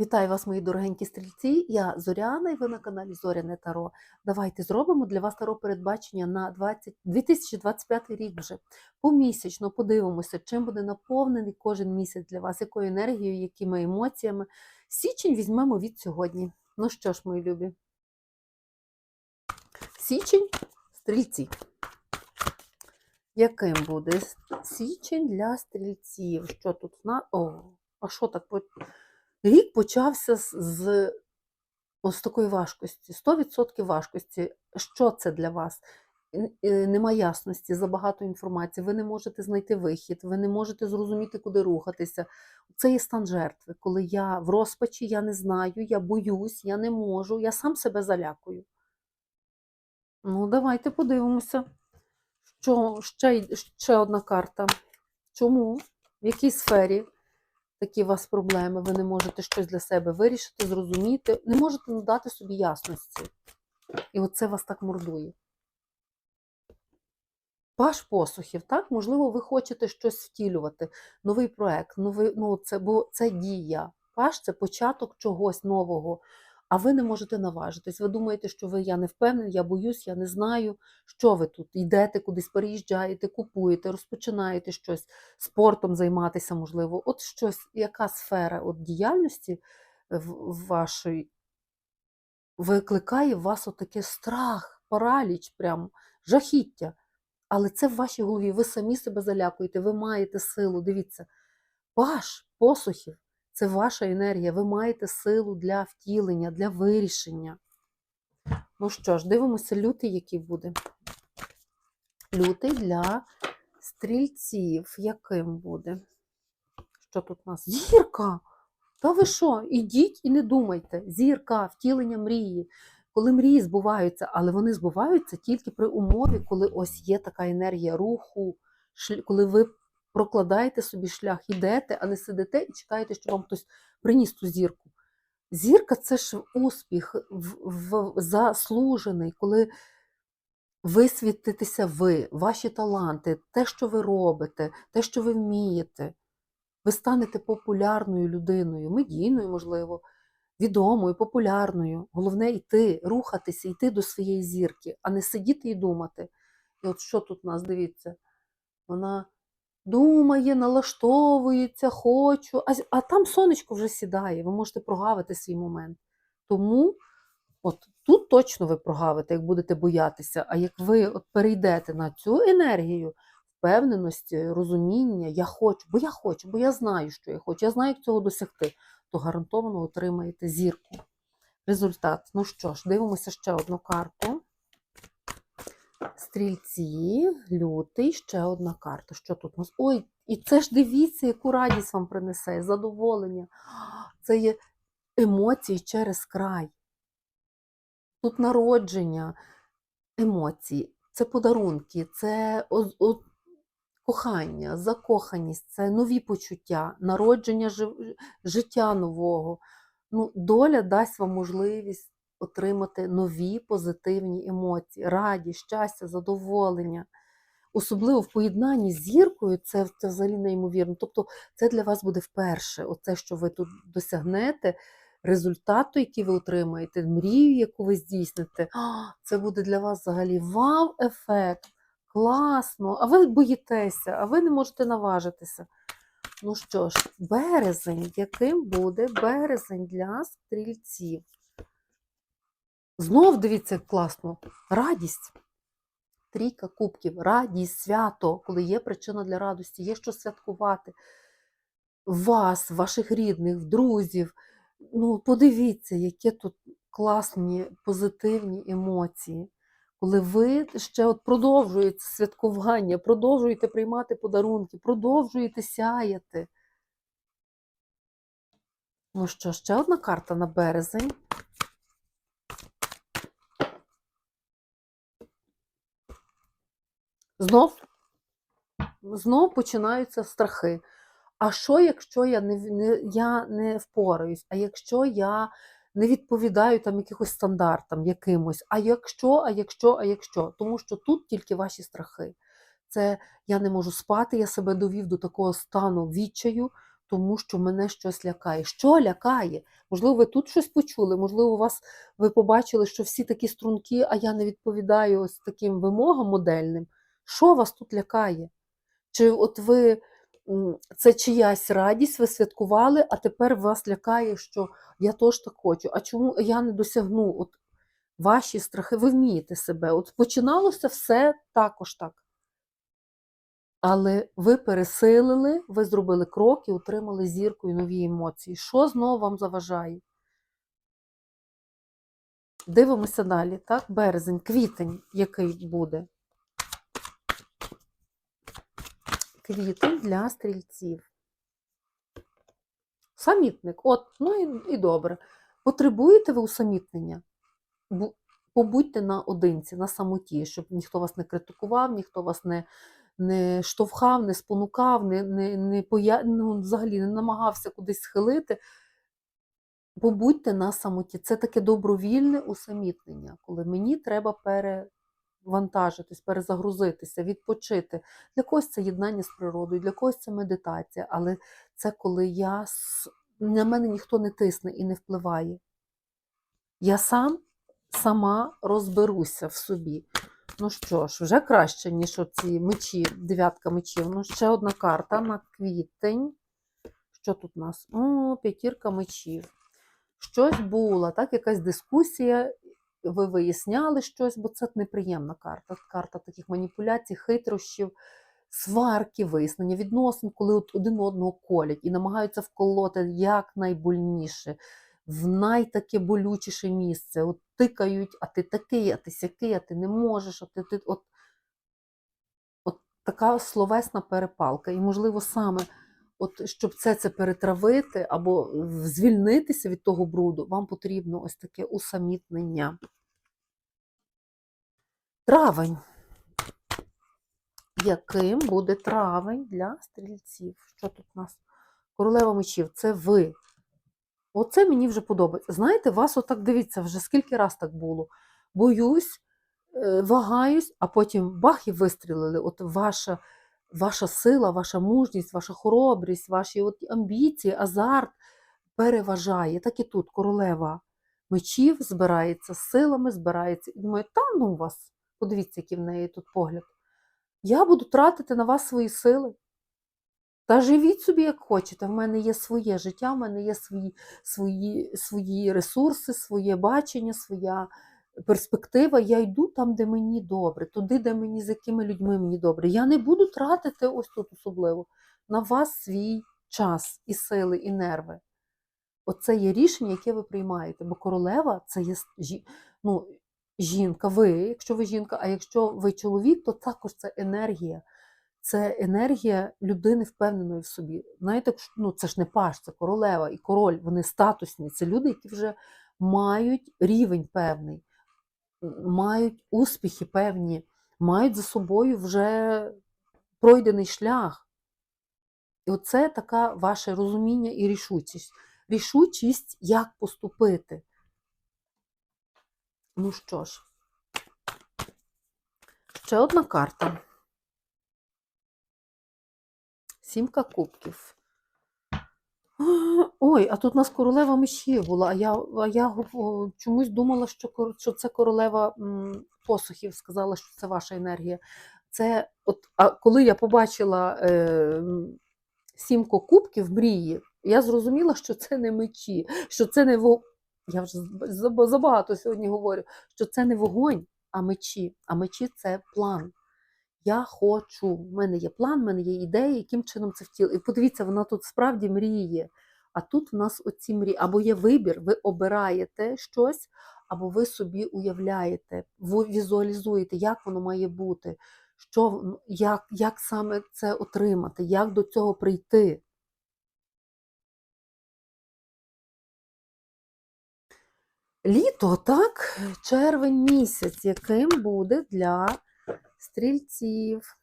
Вітаю вас, мої дорогенькі стрільці. Я Зоряна і ви на каналі Зоряне Таро. Давайте зробимо для вас таро передбачення на 20... 2025 рік вже. Помісячно подивимося, чим буде наповнений кожен місяць для вас, якою енергією, якими емоціями. Січень візьмемо від сьогодні. Ну що ж, мої любі. Січень стрільці. Яким буде січень для стрільців? Що тут. О, а що так? Рік почався з, ось такої важкості, 100% важкості. Що це для вас? Е, Нема ясності, забагато інформації, ви не можете знайти вихід, ви не можете зрозуміти, куди рухатися. Це є стан жертви, коли я в розпачі, я не знаю, я боюсь, я не можу, я сам себе залякую. Ну, давайте подивимося, що ще, ще одна карта. Чому? В якій сфері? Такі у вас проблеми, ви не можете щось для себе вирішити, зрозуміти, не можете надати собі ясності. І оце вас так мордує. Паш посухів, так? Можливо, ви хочете щось втілювати, новий проект, новий, ну, це, бо це дія. Паш це початок чогось нового, а ви не можете наважитись. Ви думаєте, що ви я не впевнений, я боюсь, я не знаю, що ви тут йдете кудись, переїжджаєте, купуєте, розпочинаєте щось спортом займатися, можливо. От щось, яка сфера от діяльності в вашої викликає в вас отаке страх, параліч, прям жахіття. Але це в вашій голові, ви самі себе залякуєте, ви маєте силу. Дивіться, ваш посухів це ваша енергія, ви маєте силу для втілення, для вирішення. Ну що ж, дивимося, лютий, який буде. Лютий для стрільців, яким буде? Що тут у нас? Зірка! Та ви що? Ідіть і не думайте. Зірка, втілення мрії. Коли мрії збуваються, але вони збуваються тільки при умові, коли ось є така енергія руху, коли ви прокладаєте собі шлях, йдете, а не сидите і чекаєте, що вам хтось приніс ту зірку. Зірка це ж успіх в, в, заслужений, коли ви світитеся ви, ваші таланти, те, що ви робите, те, що ви вмієте. Ви станете популярною людиною, медійною, можливо, відомою, популярною. Головне йти, рухатися, йти до своєї зірки, а не сидіти і думати. І от що тут у нас, дивіться, вона думає, налаштовується, хочу, а, а там сонечко вже сідає, ви можете прогавити свій момент. Тому от тут точно ви прогавите, як будете боятися, а як ви от перейдете на цю енергію, впевненості, розуміння, я хочу, бо я хочу, бо я знаю, що я хочу, я знаю, як цього досягти, то гарантовано отримаєте зірку. Результат. Ну що ж, дивимося ще одну карту. Стрільці, лютий, ще одна карта. Що тут у нас? Ой, і це ж дивіться, яку радість вам принесе, задоволення. Це є емоції через край. Тут народження емоцій, це подарунки, це кохання, закоханість, це нові почуття, народження життя нового. Ну, доля дасть вам можливість отримати нові позитивні емоції, радість, щастя, задоволення. Особливо в поєднанні з зіркою, це, це взагалі неймовірно. Тобто це для вас буде вперше. Оце, що ви тут досягнете, результату, який ви отримаєте, мрію, яку ви здійсните, це буде для вас взагалі вау-ефект. Класно, а ви боїтеся, а ви не можете наважитися. Ну що ж, березень, яким буде березень для стрільців? Знов дивіться, класно. Радість. Трійка кубків, радість, свято, коли є причина для радості, є що святкувати. Вас, ваших рідних, друзів. Ну, подивіться, які тут класні, позитивні емоції. Коли ви ще от продовжуєте святкування, продовжуєте приймати подарунки, продовжуєте сяяти. Ну що, ще одна карта на березень. Знов, знов починаються страхи. А що, якщо я не, не, я не впораюсь? А якщо я не відповідаю там якихось стандартам якимось? А якщо, а якщо, а якщо? Тому що тут тільки ваші страхи. Це я не можу спати, я себе довів до такого стану відчаю, тому що мене щось лякає. Що лякає? Можливо, ви тут щось почули, можливо, у вас ви побачили, що всі такі струнки, а я не відповідаю ось таким вимогам модельним. Що вас тут лякає? Чи от ви це чиясь радість, ви святкували, а тепер вас лякає, що я теж так хочу. А чому я не досягну? От ваші страхи, ви вмієте себе. От починалося все також так. Але ви пересилили, ви зробили крок і отримали зірку і нові емоції. Що знову вам заважає? Дивимося далі, так? Березень, квітень, який буде. Квітень для стрільців. Самітник. От, ну і, і добре. Потребуєте ви усамітнення? Побудьте наодинці, на самоті, щоб ніхто вас не критикував, ніхто вас не, не штовхав, не спонукав, не, не, не поя... ну, взагалі не намагався кудись схилити. Побудьте на самоті. Це таке добровільне усамітнення, коли мені треба перевантажитись, перезагрузитися, відпочити. Для когось це єднання з природою, для когось це медитація, але це коли я на мене ніхто не тисне і не впливає. Я сам сама розберуся в собі. Ну що ж, вже краще, ніж оці мечі, дев'ятка мечів. Ну, ще одна карта на квітень. Що тут у нас? О, п'ятірка мечів. Щось було, так, якась дискусія, ви виясняли щось, бо це неприємна карта. Карта таких маніпуляцій, хитрощів, сварки, вияснення відносин, коли от один одного колять і намагаються вколоти якнайбольніше, в найтаке болючіше місце. От тикають, а ти такий, а ти сякий, а ти не можеш, а ти, ти от, от така словесна перепалка. І, можливо, саме от щоб це це перетравити або звільнитися від того бруду, вам потрібно ось таке усамітнення. Травень. Яким буде травень для стрільців? Що тут у нас? Королева мечів, це ви. Оце мені вже подобається. Знаєте, вас отак дивіться, вже скільки раз так було. Боюсь, е, вагаюсь, а потім бах і вистрілили. От ваша, ваша сила, ваша мужність, ваша хоробрість, ваші от амбіції, азарт переважає. Так і тут королева мечів збирається з силами, збирається і думає, та ну вас, подивіться, який в неї тут погляд. Я буду тратити на вас свої сили. Та живіть собі, як хочете. В мене є своє життя, в мене є свої, свої, свої ресурси, своє бачення, своя перспектива. Я йду там, де мені добре, туди, де мені з якими людьми мені добре. Я не буду тратити ось тут особливо на вас свій час і сили, і нерви. Оце є рішення, яке ви приймаєте. Бо королева це є ну, жінка, ви, якщо ви жінка, а якщо ви чоловік, то також це енергія. Це енергія людини впевненої в собі. Знаєте, ну це ж не паш, це королева і король, вони статусні. Це люди, які вже мають рівень певний, мають успіхи певні, мають за собою вже пройдений шлях. І оце така ваше розуміння і рішучість. Рішучість, як поступити. Ну що ж, ще одна карта. Сімка кубків. Ой, а тут у нас королева мечів була, а я, а я чомусь думала, що, що це королева посухів, сказала, що це ваша енергія. Це, от, а коли я побачила е, сімку кубків мрії, я зрозуміла, що це не мечі, що це не. Я вже забагато сьогодні говорю, що це не вогонь, а мечі. А мечі це план. Я хочу, в мене є план, в мене є ідеї, яким чином це втілити. І подивіться, вона тут справді мріє. А тут в нас оці мрії. Або є вибір, ви обираєте щось, або ви собі уявляєте, ви візуалізуєте, як воно має бути, що, як, як саме це отримати, як до цього прийти. Літо, так, червень місяць, яким буде для стрільців.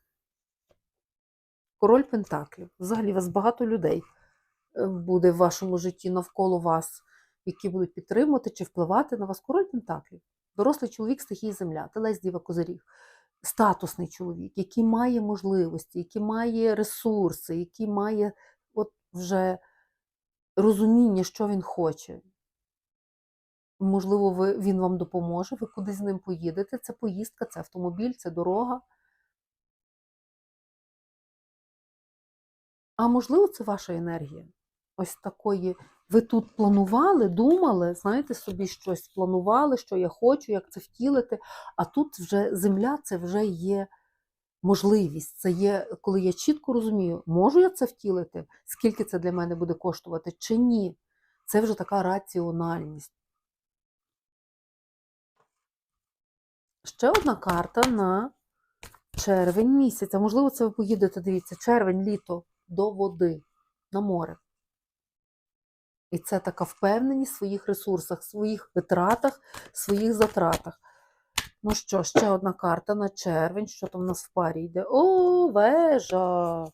Король Пентаклів. Взагалі, у вас багато людей е, буде в вашому житті навколо вас, які будуть підтримувати чи впливати на вас. Король Пентаклів. Дорослий чоловік стихії земля, телець діва козиріг. Статусний чоловік, який має можливості, який має ресурси, який має от вже розуміння, що він хоче. Можливо, ви, він вам допоможе, ви кудись з ним поїдете. Це поїздка, це автомобіль, це дорога. А можливо, це ваша енергія. Ось такої. Ви тут планували, думали, знаєте, собі щось планували, що я хочу, як це втілити. А тут вже земля це вже є можливість. Це є, коли я чітко розумію, можу я це втілити, скільки це для мене буде коштувати, чи ні. Це вже така раціональність. Ще одна карта на червень місяць. А можливо, це ви поїдете, дивіться, червень, літо до води, на море. І це така впевненість в своїх ресурсах, своїх витратах, своїх затратах. Ну що, ще одна карта на червень. Що там у нас в парі йде? О, вежа!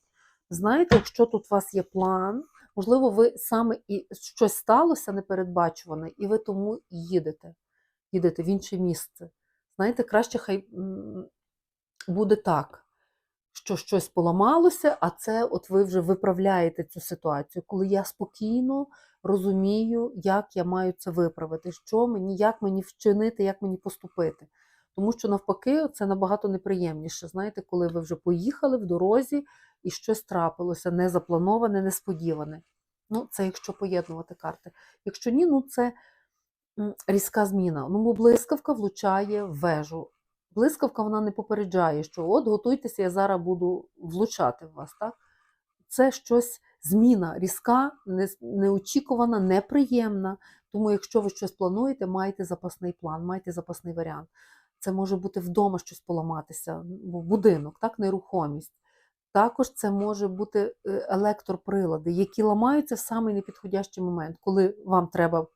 Знаєте, якщо тут у вас є план, можливо, ви саме і щось сталося непередбачуване, і ви тому їдете. Їдете в інше місце. Знаєте, краще хай буде так, що щось поламалося, а це от ви вже виправляєте цю ситуацію, коли я спокійно розумію, як я маю це виправити, що мені, як мені вчинити, як мені поступити. Тому що навпаки, це набагато неприємніше. Знаєте, коли ви вже поїхали в дорозі і щось трапилося, незаплановане, несподіване. Ну, це якщо поєднувати карти. Якщо ні, ну це різка зміна. Ну, бо блискавка влучає в вежу. Блискавка вона не попереджає, що от готуйтеся, я зараз буду влучати в вас. Так? Це щось зміна, різка, неочікувана, неприємна. Тому, якщо ви щось плануєте, майте запасний план, майте запасний варіант. Це може бути вдома щось поламатися, бо будинок, так, нерухомість. Також це може бути е, електроприлади, які ламаються в самий непідходящий момент, коли вам треба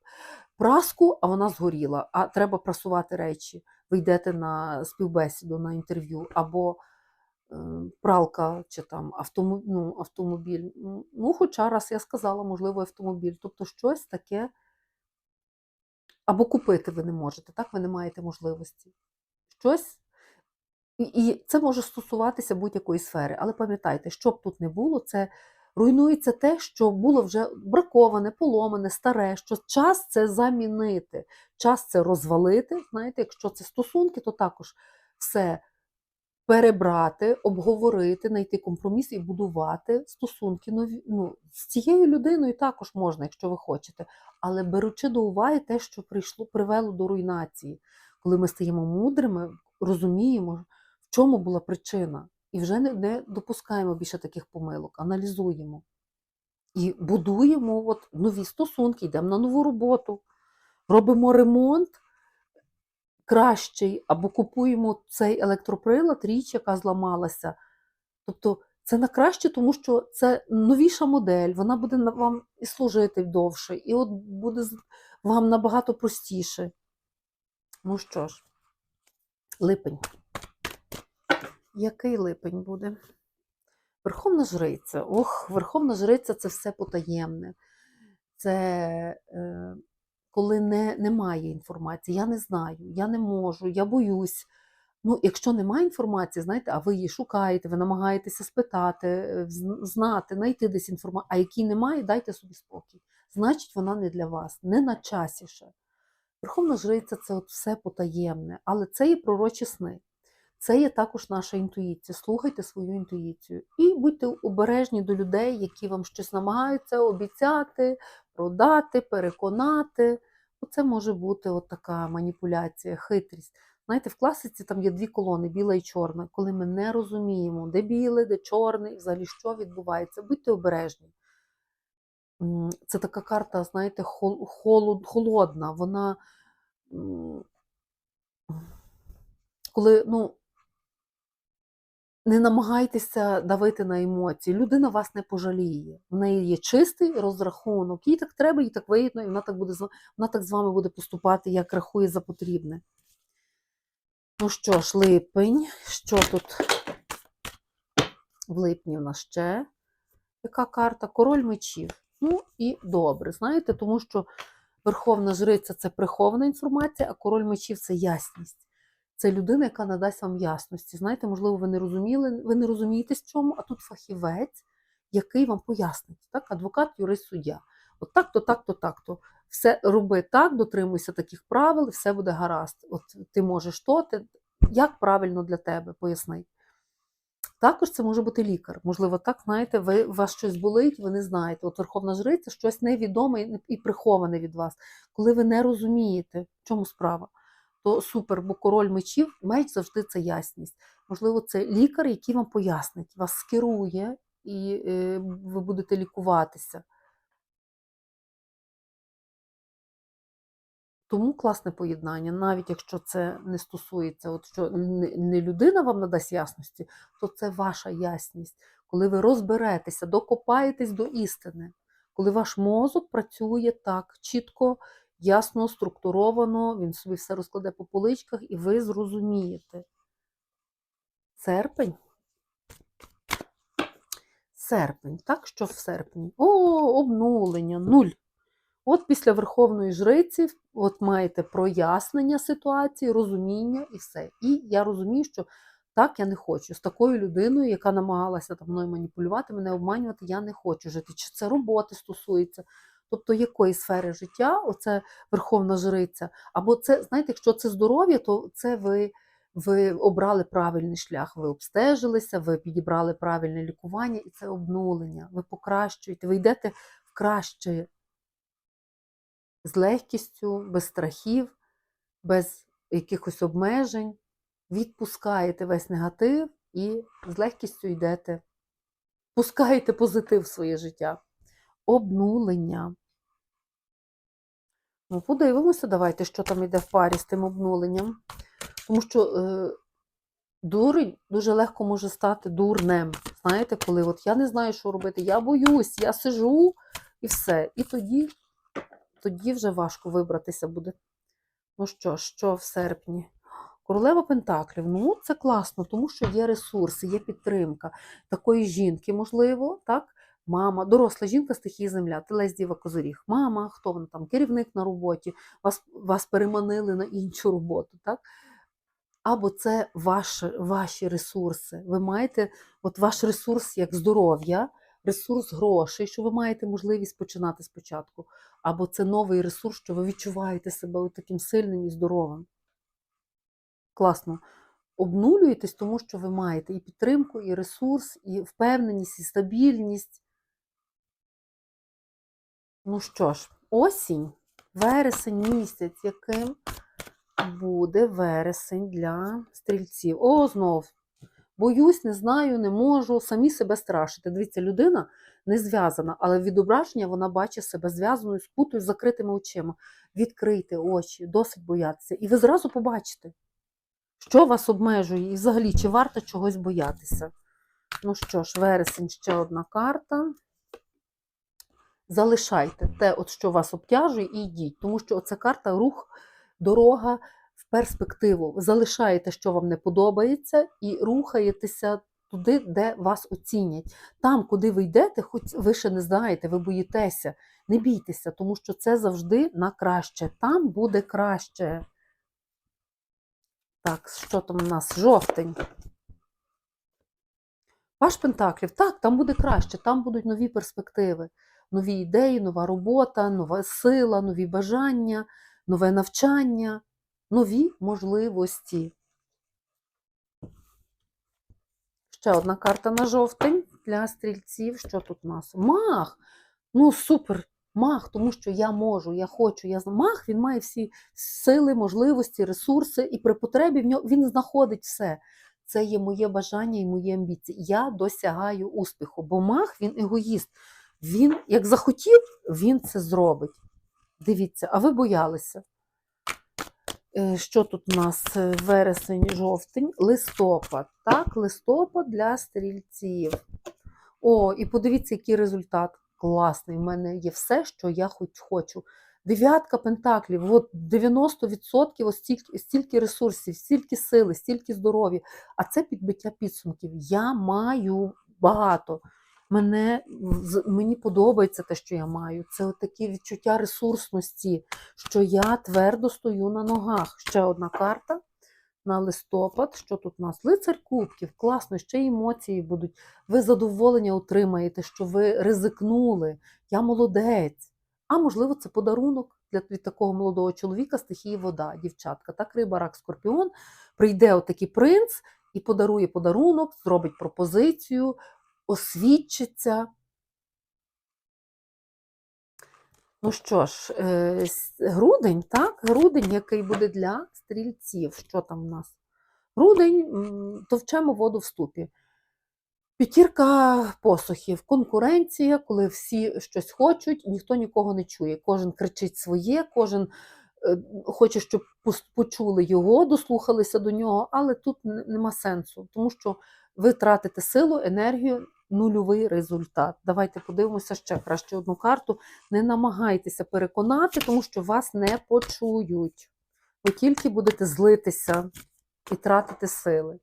праску, а вона згоріла, а треба прасувати речі. Ви йдете на співбесіду, на інтерв'ю, або е, пралка чи там автомобіль, ну, автомобіль. Ну, хоча раз я сказала, можливо, автомобіль. Тобто щось таке. Або купити ви не можете, так? Ви не маєте можливості. Щось. І, це може стосуватися будь-якої сфери. Але пам'ятайте, що б тут не було, це руйнується те, що було вже браковане, поломане, старе, що час це замінити, час це розвалити. Знаєте, якщо це стосунки, то також все перебрати, обговорити, знайти компроміс і будувати стосунки нові. Ну, з цією людиною також можна, якщо ви хочете, але беручи до уваги те, що прийшло, привело до руйнації, коли ми стаємо мудрими, розуміємо, в чому була причина, і вже не, допускаємо більше таких помилок, аналізуємо. І будуємо от нові стосунки, йдемо на нову роботу, робимо ремонт кращий, або купуємо цей електроприлад, річ, яка зламалася. Тобто це на краще, тому що це новіша модель, вона буде вам і служити довше, і от буде вам набагато простіше. Ну що ж, липень. Який липень буде? Верховна жриця. Ох, Верховна жриця це все потаємне. Це е, коли не, немає інформації. Я не знаю, я не можу, я боюсь. Ну, якщо немає інформації, знаєте, а ви її шукаєте, ви намагаєтеся спитати, е, знати, знайти десь інформацію, а якій немає, дайте собі спокій. Значить, вона не для вас, не на часі ще. Верховна жриця це от все потаємне, але це є пророчі сни. Це є також наша інтуїція. Слухайте свою інтуїцію. І будьте обережні до людей, які вам щось намагаються обіцяти, продати, переконати. Оце може бути от така маніпуляція, хитрість. Знаєте, в класиці там є дві колони, біла і чорна. Коли ми не розуміємо, де біле, де чорне, і взагалі що відбувається, будьте обережні. Це така карта, знаєте, холод, холодна. Вона коли ну, не намагайтеся давити на емоції. Людина вас не пожаліє. В неї є чистий розрахунок. Їй так треба, їй так вигідно, і вона так буде вона так з вами буде поступати, як рахує за потрібне. Ну що ж, липень. Що тут в липні в нас ще? Яка карта? Король мечів. Ну і добре, знаєте, тому що Верховна Жриця це прихована інформація, а король мечів це ясність. Це людина, яка надасть вам ясності. Знаєте, можливо, ви не розуміли, ви не розумієте з чому, а тут фахівець, який вам пояснить. Так? Адвокат, юрист, суддя. От так-то, так-то, так-то. Все роби так, дотримуйся таких правил, все буде гаразд. От ти можеш то, ти, як правильно для тебе, поясни. Також це може бути лікар. Можливо, так, знаєте, ви, у вас щось болить, ви не знаєте. От Верховна Жриця щось невідоме і приховане від вас. Коли ви не розумієте, в чому справа, то супер, бо король мечів, меч завжди це ясність. Можливо, це лікар, який вам пояснить, вас скерує, і е, ви будете лікуватися. Тому класне поєднання, навіть якщо це не стосується, от що не людина вам надасть ясності, то це ваша ясність. Коли ви розберетеся, докопаєтесь до істини, коли ваш мозок працює так чітко, ясно, структуровано, він собі все розкладе по поличках, і ви зрозумієте. Серпень. Серпень, так, що в серпні? О, обнулення, нуль. От після Верховної Жриці от маєте прояснення ситуації, розуміння і все. І я розумію, що так я не хочу. З такою людиною, яка намагалася там мною маніпулювати, мене обманювати, я не хочу жити. Чи це роботи стосується? Тобто якої сфери життя, оце Верховна Жриця, або це, знаєте, якщо це здоров'я, то це ви, ви обрали правильний шлях, ви обстежилися, ви підібрали правильне лікування, і це обнулення. Ви покращуєте, ви йдете в краще з легкістю, без страхів, без якихось обмежень, відпускаєте весь негатив і з легкістю йдете, пускаєте позитив в своє життя. Обнулення. Ну, подивимося, давайте, що там йде в парі з тим обнуленням. Тому що е, дурень дуже легко може стати дурнем. Знаєте, коли от я не знаю, що робити, я боюсь, я сижу і все. І тоді тоді вже важко вибратися буде. Ну що, що в серпні? Королева Пентаклів. Ну, це класно, тому що є ресурси, є підтримка такої жінки, можливо, так? Мама, доросла жінка, стихії земля, телець діва козиріг. Мама, хто вона там, керівник на роботі, вас, вас переманили на іншу роботу. так? Або це ваші, ваші ресурси. Ви маєте от ваш ресурс як здоров'я, ресурс грошей, що ви маєте можливість починати спочатку. Або це новий ресурс, що ви відчуваєте себе таким сильним і здоровим. Класно. Обнулюєтесь, тому що ви маєте і підтримку, і ресурс, і впевненість, і стабільність. Ну що ж, осінь, вересень місяць, яким буде вересень для стрільців. О, знов. Боюсь, не знаю, не можу, самі себе страшити. Дивіться, людина не зв'язана, але відображення вона бачить себе зв'язаною з путою, з закритими очима. Відкрийте очі, досить боятися. І ви зразу побачите, що вас обмежує, і взагалі, чи варто чогось боятися. Ну що ж, вересень ще одна карта. Залишайте те, от що вас обтяжує, і йдіть. Тому що оця карта рух, дорога в перспективу. Залишаєте, що вам не подобається, і рухаєтеся туди, де вас оцінять. Там, куди ви йдете, хоч ви ще не знаєте, ви боїтеся. Не бійтеся, тому що це завжди на краще. Там буде краще. Так, що там у нас? Жовтень. Ваш Пентаклів, так, там буде краще, там будуть нові перспективи, нові ідеї, нова робота, нова сила, нові бажання, нове навчання, нові можливості. Ще одна карта на жовтень для стрільців. Що тут у нас? Мах! Ну, супер! Мах, тому що я можу, я хочу. Я... Мах він має всі сили, можливості, ресурси, і при потребі в нього він знаходить все. Це є моє бажання і мої амбіції. Я досягаю успіху, бо мах він егоїст. Він, як захотів, він це зробить. Дивіться, а ви боялися. Е, Що тут у нас? Е, Вересень, жовтень, листопад. Так, листопад для стрільців. О, і подивіться, який результат. Класний. У мене є все, що я хоч хочу. Дев'ятка пентаклів, от 90% ось стільки, стільки ресурсів, стільки сили, стільки здоров'я. А це підбиття підсумків. Я маю багато. Мене, мені подобається те, що я маю. Це такі відчуття ресурсності, що я твердо стою на ногах. Ще одна карта на листопад. Що тут у нас? Лицар кубків, класно, ще емоції будуть. Ви задоволення отримаєте, що ви ризикнули. Я молодець. А можливо, це подарунок для від такого молодого чоловіка стихії вода, дівчатка. Так, риба, рак, скорпіон. Прийде отакий принц і подарує подарунок, зробить пропозицію, освідчиться. Ну що ж, е, грудень, так? Грудень, який буде для стрільців. Що там в нас? Грудень, товчемо воду в ступі. П'ятірка посухів, конкуренція, коли всі щось хочуть, ніхто нікого не чує. Кожен кричить своє, кожен е, хоче, щоб почули його, дослухалися до нього, але тут нема сенсу, тому що ви тратите силу, енергію, нульовий результат. Давайте подивимося ще краще одну карту. Не намагайтеся переконати, тому що вас не почують. Ви тільки будете злитися і тратити сили.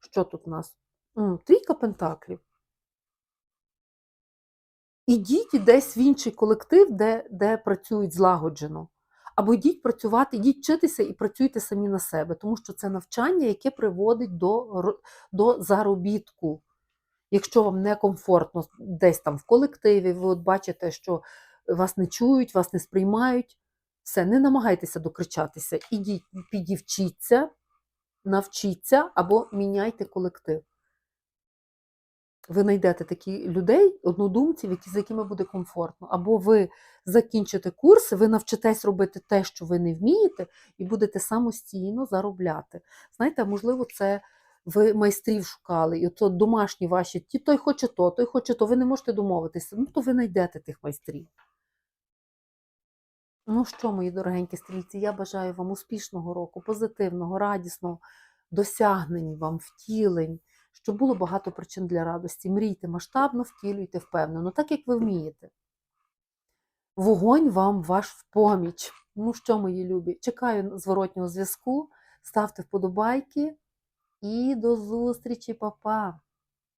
Що тут у нас? Трійка пентаклів. Ідіть десь в інший колектив, де, де працюють злагоджено. Або йдіть працювати, йдіть вчитися і працюйте самі на себе, тому що це навчання, яке приводить до, до заробітку. Якщо вам некомфортно десь там в колективі, ви от бачите, що вас не чують, вас не сприймають, все, не намагайтеся докричатися. Ідіть, підівчіться, навчіться або міняйте колектив. Ви знайдете такі людей, однодумців, які, з якими буде комфортно. Або ви закінчите курс, ви навчитесь робити те, що ви не вмієте, і будете самостійно заробляти. Знаєте, можливо, це ви майстрів шукали, і от домашні ваші, ті той хоче то, той хоче то, ви не можете домовитися. Ну, то ви знайдете тих майстрів. Ну що, мої дорогенькі стрільці, я бажаю вам успішного року, позитивного, радісного, досягнень вам, втілень, щоб було багато причин для радості. Мрійте масштабно, втілюйте впевнено, так як ви вмієте. Вогонь вам ваш в поміч. Ну що, мої любі, чекаю зворотнього зв'язку, ставте вподобайки і до зустрічі, па-па!